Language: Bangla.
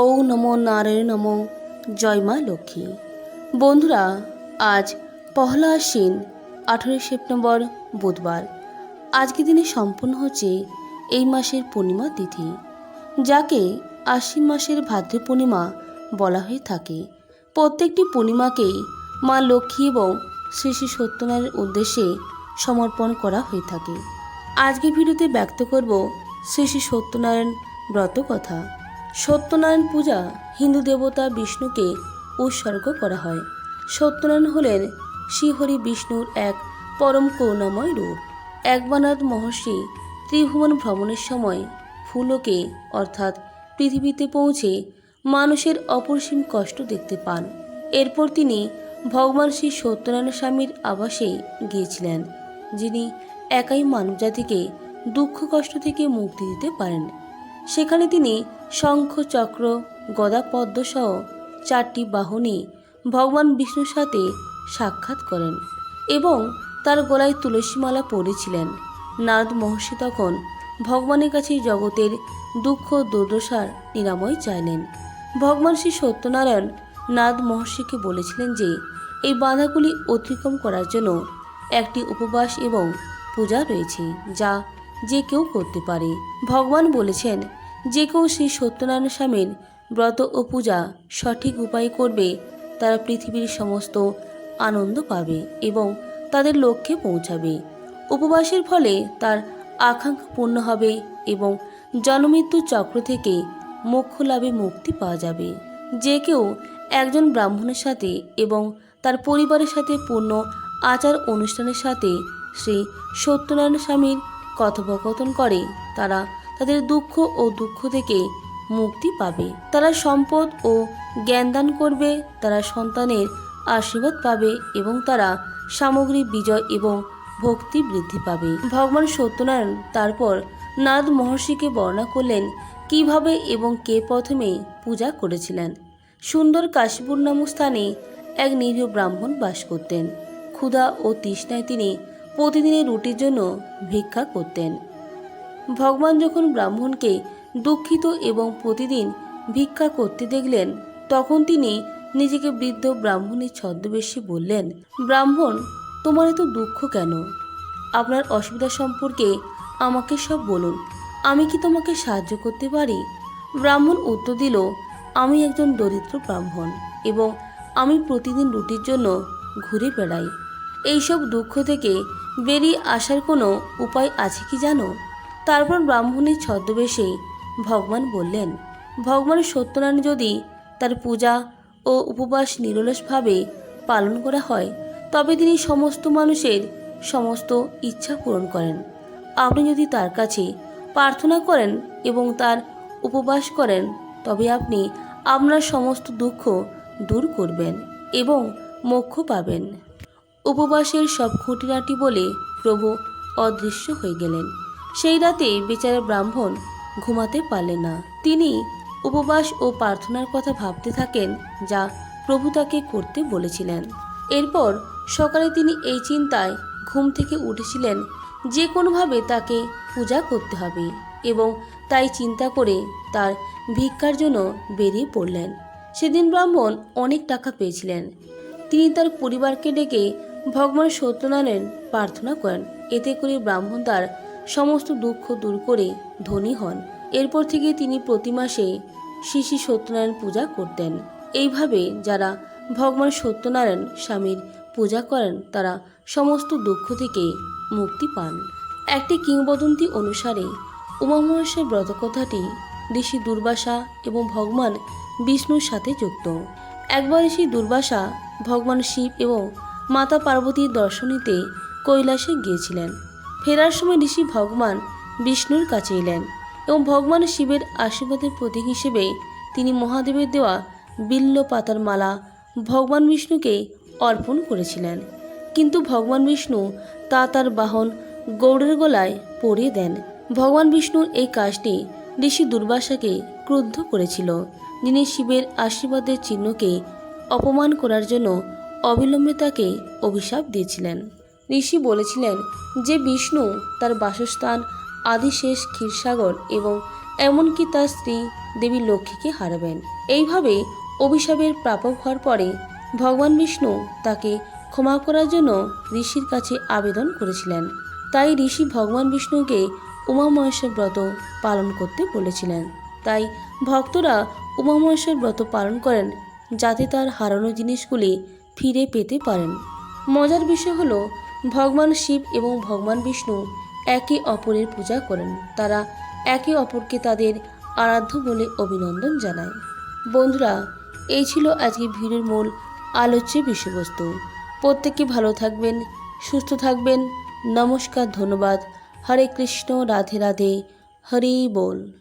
ও নমো নারায়ণ নমো। জয় মা লক্ষ্মী। বন্ধুরা, আজ পহলা আশ্বিন, আঠেরোই সেপ্টেম্বর বুধবার। আজকে দিনে সম্পন্ন হচ্ছে এই মাসের পূর্ণিমা তিথি, যাকে আশ্বিন মাসের ভাদ্র পূর্ণিমা বলা হয়ে থাকে। প্রত্যেকটি পূর্ণিমাকেই মা লক্ষ্মী এবং শ্রী শ্রী সত্যনারায়ণের উদ্দেশ্যে সমর্পণ করা হয়ে থাকে। আজকে ভিডিওতে ব্যক্ত করব শ্রী শ্রী সত্যনারায়ণ ব্রত কথা সত্যনারায়ণ পূজা হিন্দু দেবতা বিষ্ণুকে উৎসর্গ করা হয়। সত্যনারায়ণ হলেন শ্রীহরি বিষ্ণুর এক পরম করুণাময় রূপ। একবানাথ মহর্ষি ত্রিভুবন ভ্রমণের সময় ফুলকে, অর্থাৎ পৃথিবীতে পৌঁছে মানুষের অপরিসীম কষ্ট দেখতে পান। এরপর তিনি ভগবান শ্রী সত্যনারায়ণ স্বামীর আবাসে গিয়েছিলেন, যিনি একাই মানবজাতিকে দুঃখ কষ্ট থেকে মুক্তি দিতে পারেন। সেখানে তিনি শঙ্খ, চক্র, গদা, পদ্ম সহ চারটি বাহনে ভগবান বিষ্ণুর সাথে সাক্ষাৎ করেন এবং তার গলায় তুলসীমালা পড়েছিলেন নারদ মহর্ষি তখন ভগবানের কাছে জগতের দুঃখ, দুর্দশার নিরাময় চাইলেন। ভগবান শ্রী সত্যনারায়ণ নাদ মহর্ষিকে বলেছিলেন যে, এই বাধাগুলি অতিক্রম করার জন্য একটি উপবাস এবং পূজা রয়েছে, যা যে কেউ করতে পারে। ভগবান বলেছেন, যে কেউ শ্রী সত্যনারায়ণ স্বামীর ব্রত ও পূজা সঠিক উপায়ে করবে, তারা পৃথিবীর সমস্ত আনন্দ পাবে এবং তাদের লক্ষ্যে পৌঁছাবে। উপবাসের ফলে তার আকাঙ্ক্ষা পূর্ণ হবে এবং জন্মমৃত্যু চক্র থেকে মোক্ষ লাভে মুক্তি পাওয়া যাবে। যে কেউ একজন ব্রাহ্মণের সাথে এবং তার পরিবারের সাথে পূর্ণ আচার অনুষ্ঠানের সাথে শ্রী সত্যনারায়ণ স্বামীর কথোপকথন করে। তারা তাদের দুঃখ ও দুঃখ থেকে মুক্তি পাবে। তারা সম্পদ ও জ্ঞান দান করবে, তারা সন্তানের আশীর্বাদ পাবে এবং তারা সামগ্রিক বিজয় এবং ভক্তি বৃদ্ধি পাবে। ভগবান সত্যনারায়ণ তারপর নাদ মহর্ষিকে বর্ণনা করলেন কীভাবে এবং কে প্রথমে পূজা করেছিলেন। সুন্দর কাশীপুর নামক স্থানে এক নিরীহ ব্রাহ্মণ বাস করতেন। ক্ষুধা ও তৃষ্ণায় তিনি প্রতিদিনের রুটির জন্য ভিক্ষা করতেন। ভগবান যখন ব্রাহ্মণকে দুঃখিত এবং প্রতিদিন ভিক্ষা করতে দেখলেন, তখন তিনি নিজেকে বৃদ্ধ ব্রাহ্মণের ছদ্মবেশে বললেন, ব্রাহ্মণ, তোমার এত দুঃখ কেন? আপনার অসুবিধা সম্পর্কে আমাকে সব বলুন। আমি কি তোমাকে সাহায্য করতে পারি? ব্রাহ্মণ উত্তর দিল, আমি একজন দরিদ্র ব্রাহ্মণ এবং আমি প্রতিদিন রুটির জন্য ঘুরে বেড়াই। এইসব দুঃখ থেকে বেরিয়ে আসার কোনো উপায় আছে কি জানো? তারপর ব্রাহ্মণের ছদ্মবেশে ভগবান বললেন, ভগবান সত্যনারায়ণ যদি তার পূজা ও উপবাস নিরলসভাবে পালন করা হয়, তবে তিনি সমস্ত মানুষের সমস্ত ইচ্ছা পূরণ করেন। আপনি যদি তার কাছে প্রার্থনা করেন এবং তার উপবাস করেন, তবে আপনি আপনার সমস্ত দুঃখ দূর করবেন এবং মোক্ষ পাবেন। উপবাসের সব খুঁটিনাটি বলে প্রভু অদৃশ্য হয়ে গেলেন। সেই রাতে বেচারা ব্রাহ্মণ ঘুমাতে পারলেন না। তিনি উপবাস ও প্রার্থনার কথা ভাবতে থাকেন যা প্রভু তাকে করতে বলেছিলেন। এরপর সকালে তিনি এই চিন্তায় ঘুম থেকে উঠেছিলেন, যে কোনোভাবে তাকে পূজা করতে হবে এবং তাই চিন্তা করে তার ভিক্ষার জন্য বেরিয়ে পড়লেন। সেদিন ব্রাহ্মণ অনেক টাকা পেয়েছিলেন। তিনি তার পরিবারকে ডেকে ভগবান সত্যনারায়ণ প্রার্থনা করেন। এতে করে ব্রাহ্মণ তার সমস্ত দুঃখ দূর করে ধনী হন। এরপর থেকে তিনি প্রতি মাসে শ্রী সত্যনারায়ণ পূজা করতেন। এইভাবে যারা ভগবান সত্যনারায়ণ স্বামীর পূজা করেন, তারা সমস্ত দুঃখ থেকে মুক্তি পান। একটি কিংবদন্তি অনুসারে উমা মহেশের ব্রতকথাটি ঋষি দুর্বাসা এবং ভগবান বিষ্ণুর সাথে যুক্ত। একবার ঋষি দুর্বাসা ভগবান শিব এবং মাতা পার্বতীর দর্শনীতে কৈলাসে গিয়েছিলেন। ফেরার সময় ঋষি ভগবান বিষ্ণুর কাছে এলেন এবং ভগবান শিবের আশীর্বাদের প্রতীক হিসেবে তিনি মহাদেবের দেওয়া বিল্ল পাতার মালা ভগবান বিষ্ণুকে অর্পণ করেছিলেন। কিন্তু ভগবান বিষ্ণু তা তার বাহন গৌড়ের গলায় পরিয়ে দেন। ভগবান বিষ্ণুর এই কাজটি ঋষি দুর্বাসাকে ক্রুদ্ধ করেছিল, যিনি শিবের আশীর্বাদের চিহ্নকে অপমান করার জন্য অবিলম্বে তাকে অভিশাপ দিয়েছিলেন। ঋষি বলেছিলেন যে, বিষ্ণু তার বাসস্থান আদিশেষ ক্ষীরসাগর এবং এমনকি তার স্ত্রী দেবী লক্ষ্মীকে হারাবেন। এইভাবে অভিশাপের প্রাপক হওয়ার পরে ভগবান বিষ্ণু তাকে ক্ষমা করার জন্য ঋষির কাছে আবেদন করেছিলেন। তাই ঋষি ভগবান বিষ্ণুকে উমামহেশ্বর ব্রত পালন করতে বলেছিলেন। তাই ভক্তরা উমামহেশ্বর ব্রত পালন করেন যাতে তার হারানো জিনিসগুলি ফিরে পেতে পারেন। মজার বিষয় হলো, ভগবান শিব এবং ভগবান বিষ্ণু একে অপরের পূজা করেন। তারা একে অপরকে তাদের আরাধ্য বলে অভিনন্দন জানায়। বন্ধুরা, এই ছিল আজকে ভিডিওর মূল আলোচ্য বিষয়বস্তু। প্রত্যেকে ভালো থাকবেন, সুস্থ থাকবেন। নমস্কার, ধন্যবাদ। হরে কৃষ্ণ, রাধে রাধে। হরি বল।